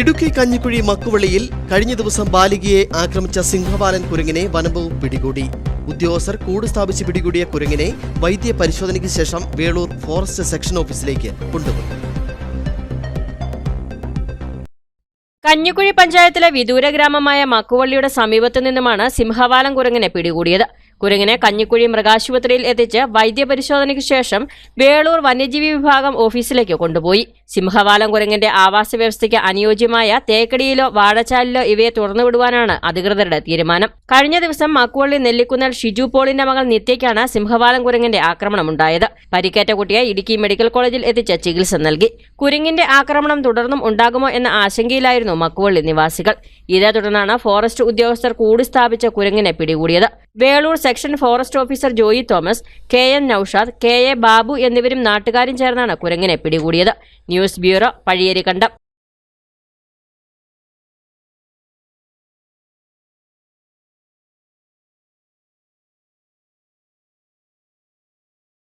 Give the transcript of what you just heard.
ഇടുക്കി കഞ്ഞിക്കുഴി മക്കുവള്ളിയിൽ കഴിഞ്ഞ ദിവസം ബാലികയെ ആക്രമിച്ച സിംഹവാലൻ കുരങ്ങിനെ വനംവകുപ്പ് പിടികൂടി. ഉദ്യോഗസ്ഥർ കൂട് സ്ഥാപിച്ച് പിടികൂടിയ കുരങ്ങിനെ വൈദ്യ പരിശോധനയ്ക്ക് ശേഷം വേളൂർ ഫോറസ്റ്റ് സെക്ഷൻ ഓഫീസിലേക്ക് കൊണ്ടുപോയി. കഞ്ഞിക്കുഴി പഞ്ചായത്തിലെ വിദൂര ഗ്രാമമായ മക്കുവള്ളിയുടെ സമീപത്തു നിന്നുമാണ് സിംഹവാലം കുരങ്ങിനെ പിടികൂടിയത്. കുരങ്ങിനെ കഞ്ഞിക്കുഴി മൃഗാശുപത്രിയിൽ എത്തിച്ച് വൈദ്യപരിശോധനയ്ക്ക് ശേഷം വേളൂർ വന്യജീവി വിഭാഗം ഓഫീസിലേക്ക് കൊണ്ടുപോയി. സിംഹവാലം കുരങ്ങിന്റെ ആവാസ വ്യവസ്ഥയ്ക്ക് അനുയോജ്യമായ തേക്കടിയിലോ വാഴച്ചാലിലോ ഇവയെ തുറന്നുവിടുവാനാണ് അധികൃതരുടെ തീരുമാനം. കഴിഞ്ഞ ദിവസം മക്കുവള്ളി നെല്ലിക്കുന്നൽ ഷിജു പോളിന്റെ മകൾ നിത്യയ്ക്കാണ് സിംഹവാലം കുരങ്ങിന്റെ ആക്രമണമുണ്ടായത്. പരിക്കേറ്റ കുട്ടിയെ ഇടുക്കി മെഡിക്കൽ കോളേജിൽ എത്തിച്ച് ചികിത്സ നൽകി. കുരങ്ങിന്റെ ആക്രമണം തുടർന്നും ഉണ്ടാകുമോ എന്ന ആശങ്കയിലായിരുന്നു മക്കുവള്ളി നിവാസികൾ. ഇതേ തുടർന്നാണ് ഫോറസ്റ്റ് ഉദ്യോഗസ്ഥർ കൂടി സ്ഥാപിച്ച കുരങ്ങിനെ പിടികൂടിയത്. Velur section forest officer Joy Thomas K N Naushad K A Babu എന്നിവരും നാട്ടുകാരും ചേർന്നാണ് കുരങ്ങിനെ പിടികൂടിയത്. News bureau പഴിയേരിക്കണ്ടം